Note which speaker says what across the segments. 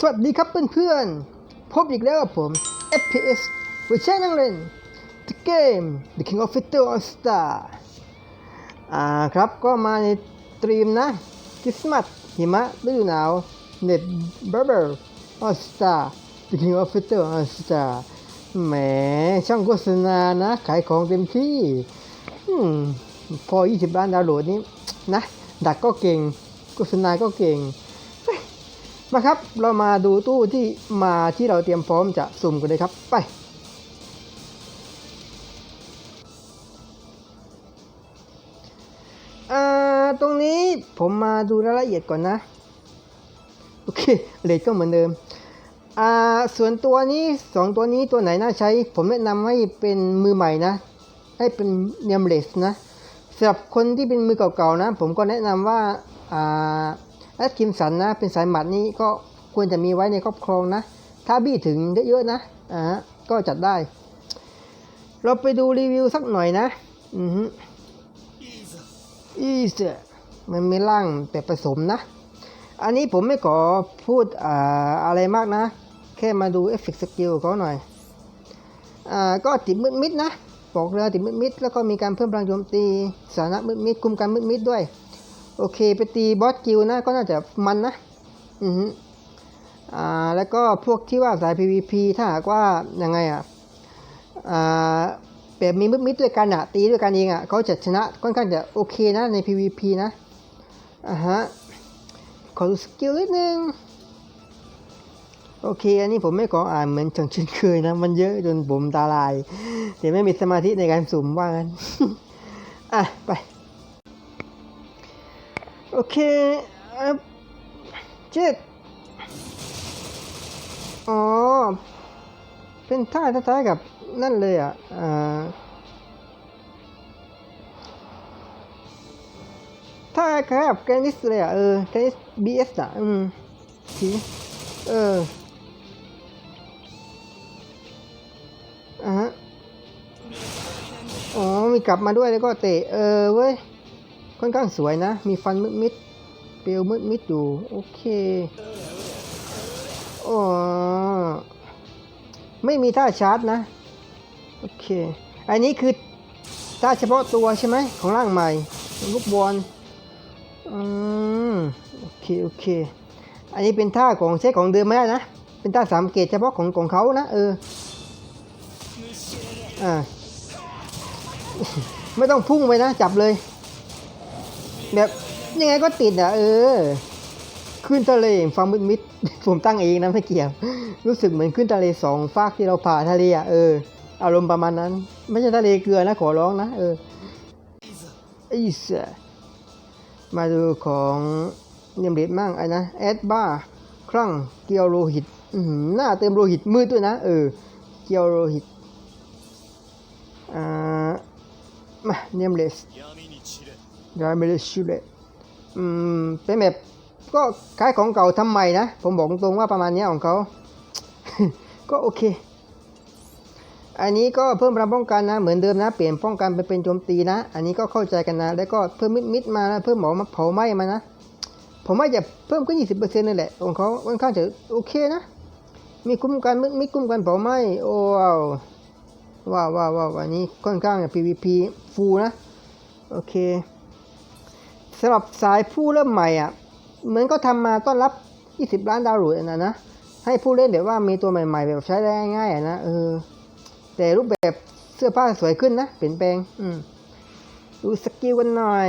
Speaker 1: สวัสดีครับเพื่อนๆ พบอีกแล้วกับผม FPS เวอร์ชันนั่งเล่น The Game The King of Fighter All Star อ่าครับก็มาในตรีมนะ คริสต์มาสหิมะฤดูหนาว Net Barber All Star The King of Fighter All Star แหมช่างโฆษณานะ ขายของเต็มที่อืมพอ 20 ล้านดาวน์โหลดนี้นะ ดักก็เก่ง โฆษณาก็เก่ง มาครับ เรามาดูตู้ที่มาที่เราเตรียมพร้อมจะสุ่มกันเลยครับ ไป อ่า ตรงนี้ผมมาดูรายละเอียดก่อนนะ โอเค เลทก็เหมือนเดิม อ่า ส่วนตัวนี้สองตัวนี้ตัวไหนน่าใช้ ผมแนะนำให้เป็นมือใหม่นะ ให้เป็นเนียมเลสนะสำหรับคนที่เป็นมือเก่าๆนะ ผมก็แนะนำว่า อ่า แอดคิมสันนะเป็นสายหมัดนี้ก็ควรจะมีไว้ในครอบครองนะ ถ้าบี้ถึงเยอะๆนะอ่าก็จัดได้ เราไปดูรีวิวสักหน่อยนะ อือฮึอีสมันมีร่างแบบผสมนะ อันนี้ผมไม่ขอพูดอ่าอะไรมากนะ แค่มาดูเอฟเฟกต์สกิลเขาหน่อย อ่าก็ติดมืดมิดๆนะปอกเรือติดมืดมิดๆแล้วก็มีการเพิ่มพลังโจมตีสานะมืดมิดๆคุมการมืดมิดๆด้วย โอเค ไปตีบอสกิลนะก็น่าจะมันนะ อืออ่า แล้วก็พวกที่ว่าสาย PVP ถ้าหากว่ายังไงอะ อ่าแบบมีมิดด้วยกันอะ ตีด้วยกันเองอะเขาจะชนะค่อนข้างจะโอเคนะใน PVP นะอ่าฮะ ขอดูสกิลนิดนึง โอเค อันนี้ผมไม่ขออ่านเหมือนจังช่นเคยนะ มันเยอะจนผมตาลาย เดี๋ยวไม่มีสมาธิในการสุ่มว่างั้น อะ ไป โอเคเอ่อเจ็ดอ๋อ เป็นท่าคล้ายๆกับนั่นเลยอะอ่าท่าคล้ายกับแกนิสเลยอะ เออแกนิสบีเอสอะ อืมทีเอออะฮะอ๋อ มีกลับมาด้วยแล้วก็เตะ เออเว้ย ค่อนข้างสวยนะ มีฟันมืดมิดเปลวมืดมิดอยู่ โอเคอ๋อไม่มีท่าชาร์จนะ โอเค อันนี้คือท่าเฉพาะตัวใช่ไหมของร่างใหม่ ลูกบอลอืมโอเค โอเค อันนี้เป็นท่าของใช้ของเดิมไม่ได้นะ เป็นท่าสามเกตเฉพาะของของเขานะ เออ อ่า ไม่ต้องพุ่งไปนะ จับเลย แบบยังไงก็ติดอะ เออ ขึ้นทะเลฟังมิดมิดผมตั้งเองนะไม่เกี่ยวรู้สึกเหมือนขึ้นทะเลสองฟากที่เราผ่าทะเลอะเอออารมณ์ประมาณนั้น ไม่ใช่ทะเลเกลือนะขอร้องนะเออไอ้เสยมาดูของเนียมเดดมั่งไอ้นะแอดบ้าคลั่งเกียวโลหิตอือหือหน้าเติมโลหิตมืดด้วยนะ เออ เกียวโลหิตอ่ามาเนียมเลส ยาไม่ได้ชื่อเลยอืมเป็นแบบก็ขายของเก่าทำใหม่นะ ผมบอกตรงว่าประมาณนี้ของเขา ก็โอเค อันนี้ก็เพิ่มพลังป้องกันนะ เหมือนเดิมนะ เปลี่ยนป้องกันไปเป็นโจมตีนะ อันนี้ก็เข้าใจกันนะ แล้วก็เพิ่มมิดมิดมานะ เพิ่มหมอมาเผาไหม้มานะ ผมว่าจะเพิ่มขึ้น20%นั่นแหละของเขาค่อนข้างจะโอเคนะ มีคุ้มกันมิดมิดคุ้มกันเผาไหม้โอ้ว้าวว้าวว้าวว้าวอันนี้ค่อนข้างจะ PVP ฟูลนะ โอเค สำหรับสายผู้เริ่มใหม่อะเหมือนก็ทำมาต้อนรับ 20 ล้านดาวโหลดนะนะให้ผู้เล่นแบบว่ามีตัวใหม่ ๆ แบบใช้ได้ง่ายๆอะนะเออแต่รูปแบบเสื้อผ้าสวยขึ้นนะเปลี่ยนแปลงอืมดูสกิลกันหน่อย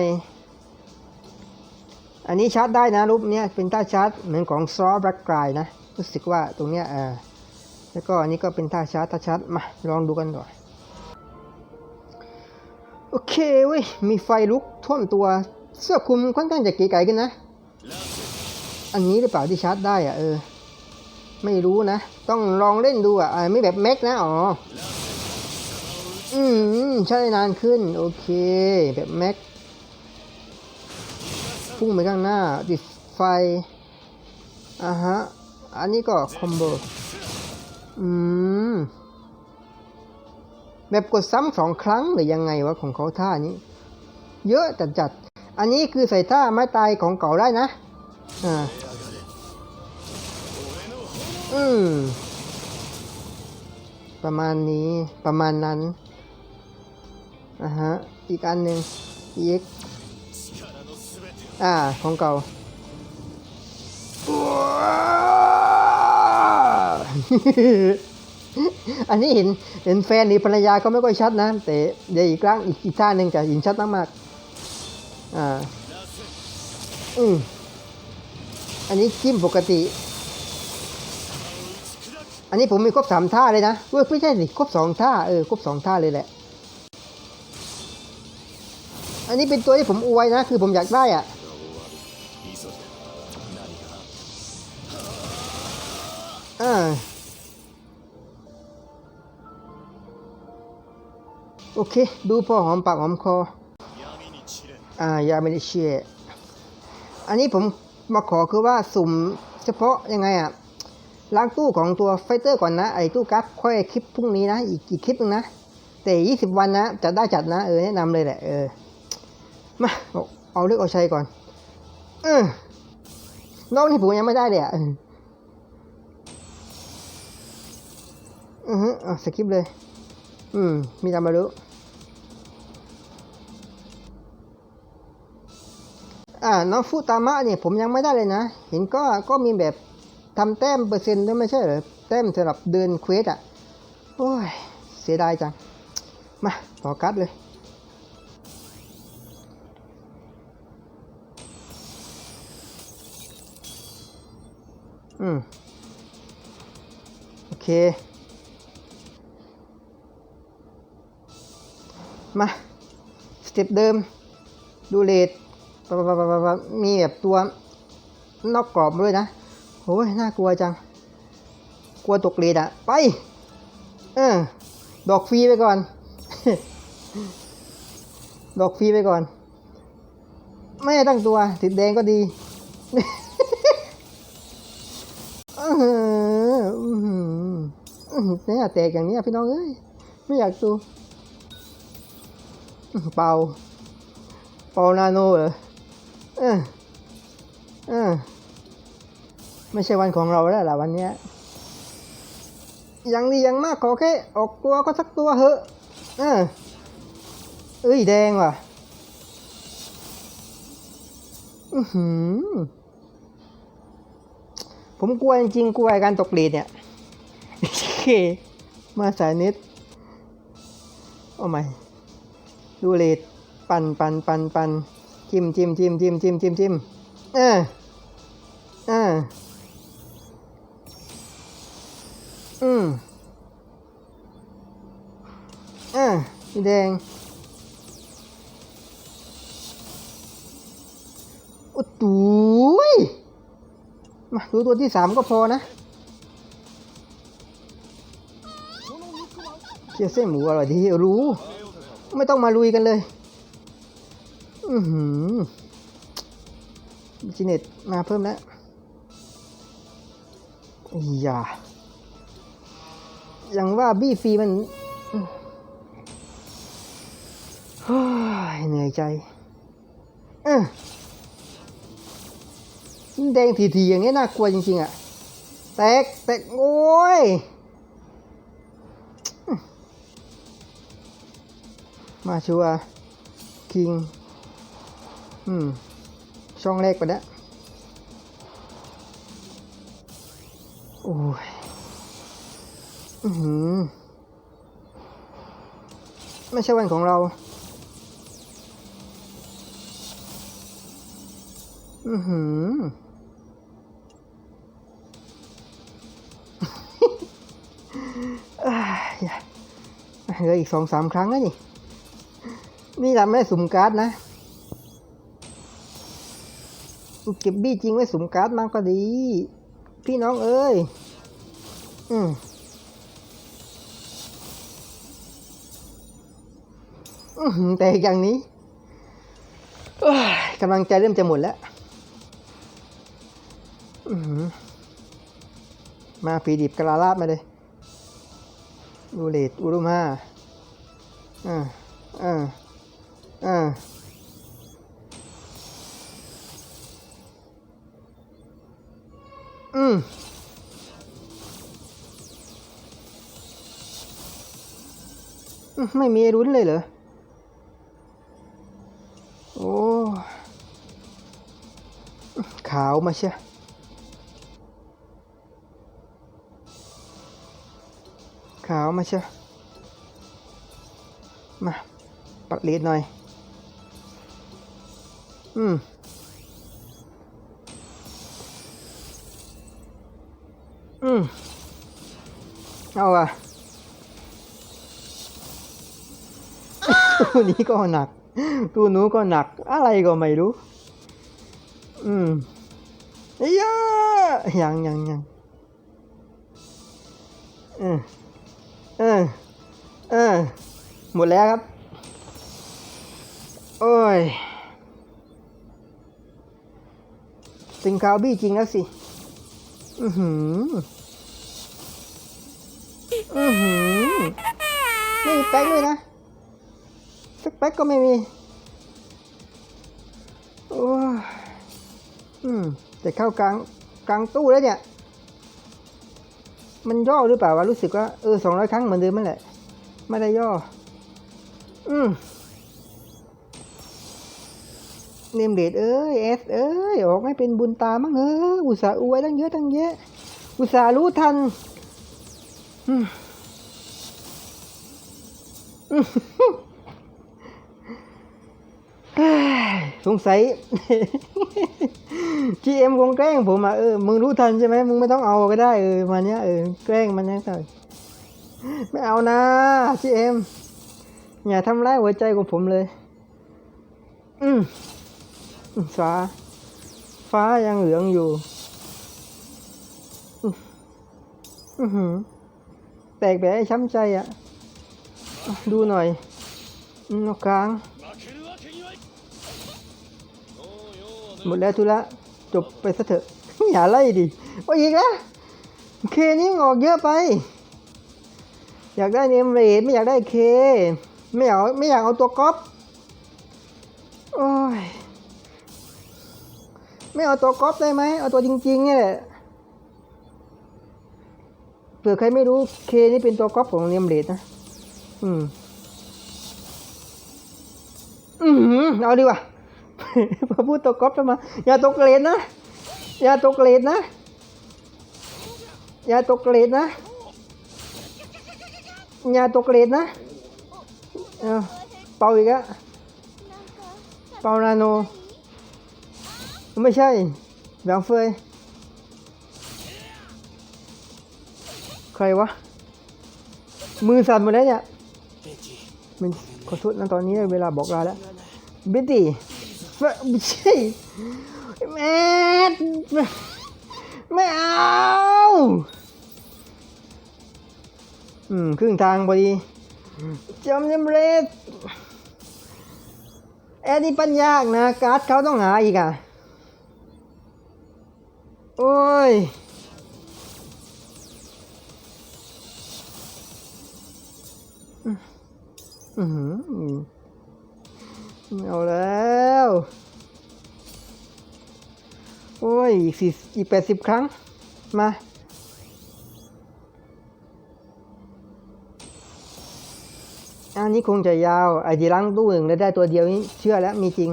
Speaker 1: อันนี้ชาร์จได้นะรูปเนี้ยเป็นท่าชาร์จเหมือนของซอแบล็กกรายนะรู้สึกว่าตรงเนี้ยเออแล้วก็อันนี้ก็เป็นท่าชาร์จท่าชาร์จมาลองดูกันหน่อยโอเคเว้ยมีไฟลุกท่วมตัว เสื้อคลุมค่อนข้างจะเก๋ไก๋กันนะ อันนี้หรือเปล่าที่ชาร์จได้อะเออ ไม่รู้นะ ต้องลองเล่นดูอะอ่าไม่แบบแม็กนะ อ๋อ อืม ใช้นานขึ้น โอเค แบบแม็ก พุ่งไปข้างหน้า ติดไฟ อ่าฮะ อันนี้ก็คอมโบ อืม แบบกดซ้ำสองครั้งหรือยังไงวะของเขาท่านี้ เยอะจัดจัด อันนี้คือใส่ท่าไม้ตายของเก่าได้นะ อ่า อืม ประมาณนี้ ประมาณนั้น อะฮะ อีกอันหนึ่ง EX อ่า ของเก่า อันนี้เห็น เห็นแฟนหรือภรรยาก็ไม่ค่อยชัดนะ แต่เดี๋ยวอีกครั้งอีกอีกท่าหนึ่งจะเห็นชัดมากๆ อ่า อืมอันนี้จิ้มปกติ อันนี้ผมมีครบสามท่าเลยนะเว้ยไม่ใช่สิครบสองท่าเออครบสองท่าเลยแหละ อันนี้เป็นตัวที่ผมอวยนะ คือผมอยากได้อะอ่าโอเค ดูพอหอมปากหอมคอ อ่ายาเมนิเชียอันนี้ผมมาขอคือว่าสุ่มเฉพาะยังไงอะล้างตู้ของตัวไฟเตอร์ก่อนนะ ไอ้ตู้กั๊กค่อยคลิปพรุ่งนี้นะ อีกอีกคลิปนึงนะ แต่20วันนะจะได้จัดนะ เออแนะนำเลยแหละ เออ มา เอาเลือกเอาชัยก่อน เออนองนี่ผมยังไม่ได้เลยอะอือฮึอะสกิปเลย อืม มีตามมาดู อ่าน้องฟุตามะเนี่ยผมยังไม่ได้เลยนะ เห็นก็ก็มีแบบทำแต้มเปอร์เซ็นต์ด้วยไม่ใช่เหรอแต้มสำหรับเดินเควสอะโอ้ยเสียดายจัง มาต่อกัดเลยอืมโอเค มา สเต็ปเดิม ดูเลท มีแบบตัวนอกกรอบด้วยนะโอ้ยน่ากลัวจัง กลัวตกเลทอะไป เออ ดอกฟรีไปก่อน ดอกฟรีไปก่อน ไม่ตั้งตัวติดแดงก็ดีเอออื้อหือนี่ยแตกอย่างนี้พี่น้องเอ้ยไม่อยากดูเป่าเป่านาโนเหรอ เออเออไม่ใช่วันของเราแล้วล่ะวันเนี้ยยังดียังมากขอแค่ออกตัวก็สักตัวเหอะเออเอ้ยแดงว่ะ อือหือ ผมกลัวจริงๆกลัวการตกเลดเนี่ยเคมาสายน็ตเอาใหม่ดูเลดปันปันปันปัน จิ้มจิ้มจิ้มจิ้มจิ้มจิ้มจิ้มเออเอออืมเออสีแดงโอ้ตูยมาดูตัวที่สามก็พอนะเจียวเส้นหมูอร่อยดีรู้ ไม่ต้องมาลุยกันเลย อือหือจิเน็ตมาเพิ่มแล้วอย่าอย่างว่าบี้ฟรีมันเหนื่อยใจอแดงทีๆอย่างนี้น่ากลัวจริง ๆ อะ แตก แตก โอ้ย มาชัวร์คิง อืม ช่องแรกไปแล้วโอ้ย อือหือไม่ใช่วันของเรา อือหืออ่าอย่าเหลืออีกสองสามครั้งแล้วนี่ นี่เราไม่ได้สุ่มการ์ดนะ เก็บบี้จริงไว้สุ่มการ์ดมากก็ดี พี่น้องเอ้ย อืมแต่อย่างนี้กำลังใจเริ่มจะหมดแล้วมาฝีดิบกระลาลาบมาเลยดูเลดอุรุมาอ่าอ่าอ่า อืมไม่มีรุ้นเลยเหรอ โอ้ ขาวมาเชียขาวมาเชียมา ปักเลดหน่อย อืม อืมเอาอะตัวนี้ก็หนักตัวหนู้ก็หนัก อะไรก็ไม่รู้ อืมเอ้ยยังยังยังเออเออเออหมดแล้วครับ โอ้ยสิงคาวบี้จริงแล้วสิ อือหือ อือหือไม่มีแป๊กด้วยนะสักแป๊กก็ไม่มี โอ้อืมแต่เข้ากลางกลางตู้แล้วเนี่ย มันย่อหรือเปล่าวะรู้สึกว่าเออสองร้อยครั้งเหมือนเดิมนั่นแหละ ไม่ได้ย่อ อืมเนมเดดเอ้ยเอสเอ้ยออกให้เป็นบุญตามั้งเอออุตส่าห์อวยตั้งเยอะตั้งแยะอุตส่าห์รู้ทัน สงสัย GM คงแกล้งผมอะเออ มึงรู้ทันใช่ไหมมึงไม่ต้องเอาก็ได้เออมาเนี้ยเออแกล้งมันนะครัไม่เอานะ GM อย่าทำร้ายหัวใจของผมเลย อืมฟ้า ฟ้ายังเหลืองอยู่ อืมอื้อหือ แตกแบบช้ำใจอะ่ะ ดูหน่อยนกกลาง หมดแล้วทุละจบไปซะเถอะ อย่าไล่ดิโอ้ยอีกแล้วเคนี้ออกเยอะไป อยากได้เนมเรดไม่อยากได้เค ไม่อยากไม่อยากเอาตัวก๊อปโอ้ยไม่เอาตัวก๊อปได้ไหมเอาตัวจริงๆนี่แหละ เผื่อใครไม่รู้เคนี่เป็นตัวก๊อปของเนมเรดนะ อืม อืมเอาดีกว่าพอพูดตกก๊อปทำไมอย่าตกเกรดนะ อย่าตกเกรดนะ อย่าตกเกรดนะ อย่าตกเกรดนะเอาเป่าอีกอะเป่านาโน ไม่ใช่แบงเฟย ใครวะ มือสั่นหมดแล้วเนี่ยมันขอโทษนะตอนนี้เวลาบอกลาแล้วเบตตี้ไม่ใช่แม่ไม่เอาอืมครึ่งทางพอดีจำยำเรศแอดนี่ปัญญากนะ การ์ดเขาต้องหาอีกอะ โอ้ย อือหือไม่เอาแล้ว โอ้ย อีกสี่อีกแปดสิบครั้ง มา อันนี้คงจะยาว ไอ้ที่ล้างตู้หนึ่งแล้ได้ตัวเดียวนี้ เชื่อแล้ว มีจริง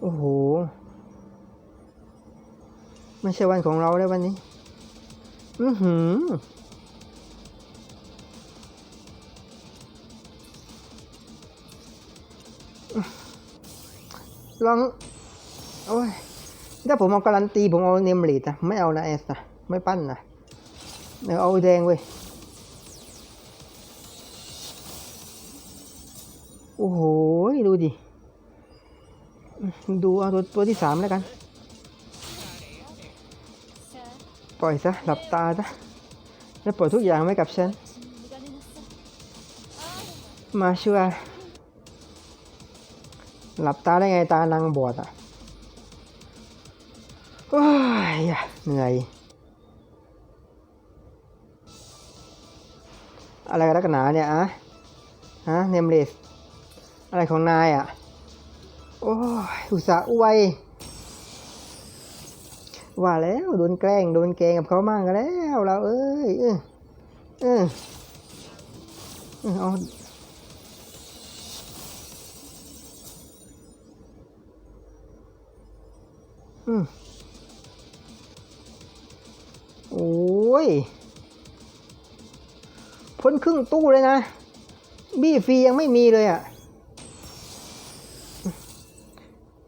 Speaker 1: โอ้โห ไม่ใช่วันของเราแล้ววันนี้ อือหือ ลองโอ้ยถ้าผมเอาการันตี ผมเอาเนมเลดนะไม่เอานะเอสนะไม่ปั้นนะเดี๋ยวเอาแดงเว้ยโอ้โห ดูดิ ดูเอาตัวตัวที่สามแล้วกัน ปล่อยซะ หลับตาซะ แล้วปล่อยทุกอย่างไว้กับฉัน มาช่วย หลับตาได้ไงตานางบอดอะโอ้ยเหนื่อย อะไรกันนักหนาเนี่ยอะฮะเนมเลสอะไรของนายอะ โอ้ยอุตส่าห์อวยว่าแล้วโดนแกล้งโดนแกล้งกับเขามั่งกันแล้วเราเอ้ยเออเออเอา โอ้ย พ้นครึ่งตู้เลยนะ บี้ฟรียังไม่มีเลยอะ่ะ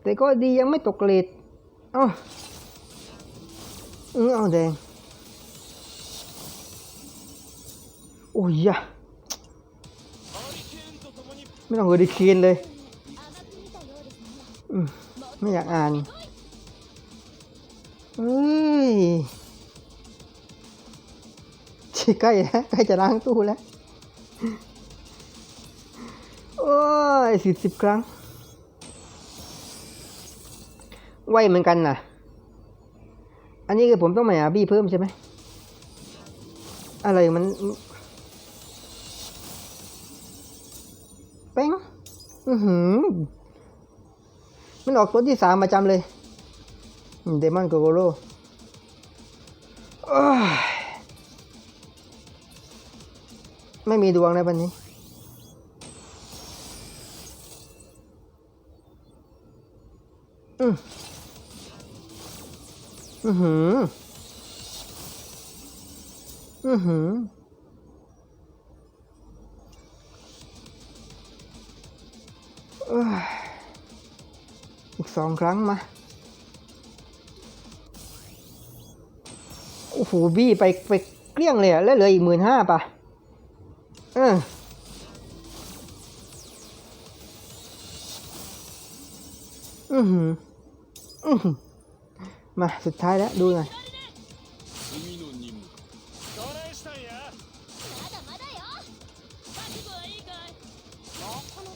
Speaker 1: แต่ก็ดียังไม่ตกเกรดเอ้าเออเอาแดงโอ้ยยะไม่ต้องเออดิเคนเลย ไม่อยากอ่าน เอ้ยใกล้แล้วใกล้จะล้างตู้แล้ว โอ้ยสิบสิบครั้ง ไวเหมือนกันนะอันนี้คือผมต้องมาหาบี้เพิ่มใช่ไหม อะไรมันแป้งอือหือ มันออกตัวที่สามประจำเลย เดมอนโกโกโร่ไม่มีดวงในวันนี้ อืมอือหือ อือหืออ้ยอีกสองครั้งมา โหบี้ไปไปเกลี้ยงเลยอะแล้วเหลืออีกหมื่นห้าป่ะเอือหืออือหือมาสุดท้ายแล้วดูหน่อย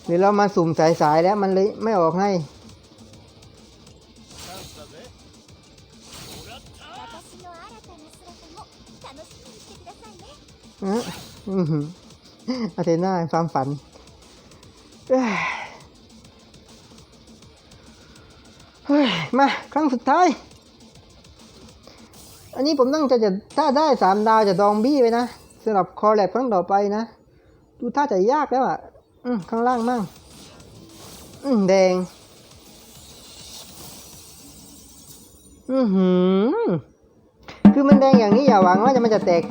Speaker 1: เดี๋ยวเรามาสุ่มสายๆแล้วมันเลยไม่ออกให้ อาเทน่าความฝันเฮ้ยมาครั้งสุดท้าย อันนี้ผมตั้งใจจะถ้าได้สามดาวจะดองบี้ไว้นะสำหรับคอแลบครั้งต่อไปนะ ดูท่าจะยากแล้วอะอข้างล่างมั่งอืแดง อือหือ คือมันแดงอย่างนี้อย่าหวังว่าจะมันจะแตก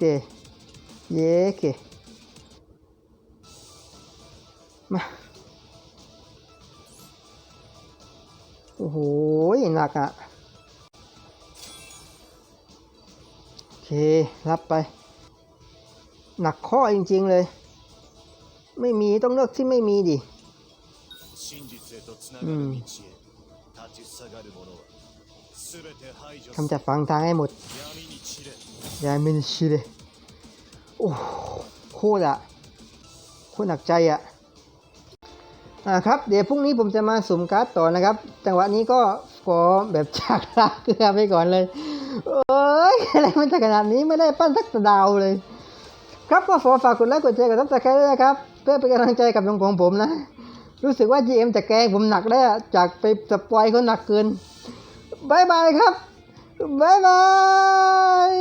Speaker 1: เดเย้เกมาโอ้โหหนักอะ โอเค รับไป หนักข้อจริง ๆ เลย ไม่มีต้องเลือกที่ไม่มีดิ
Speaker 2: 真実
Speaker 1: กำจัดฟังทางให้หมดยามินชิเลยโอ้โหโคตรอะโคตรหนักใจอะอ่าครับ เดี๋ยวพรุ่งนี้ผมจะมาสุ่มการ์ดต่อนะครับ จังหวะนี้ก็ขอแบบจากลาเกลือไปก่อนเลยเอ้ยอะไรมันจะขนาดนี้ไม่ได้ปั้นสักดาวเลย ครับก็ขอฝากกดไลค์กดแชร์กับทัพตะแคร์ด้วยนะครับ เพื่อเป็นกำลังใจกับน้องของผมนะ รู้สึกว่า GM จะแกงผมหนักแล้วจากไปสปอยเขาหนักเกิน บายบายครับบายบาย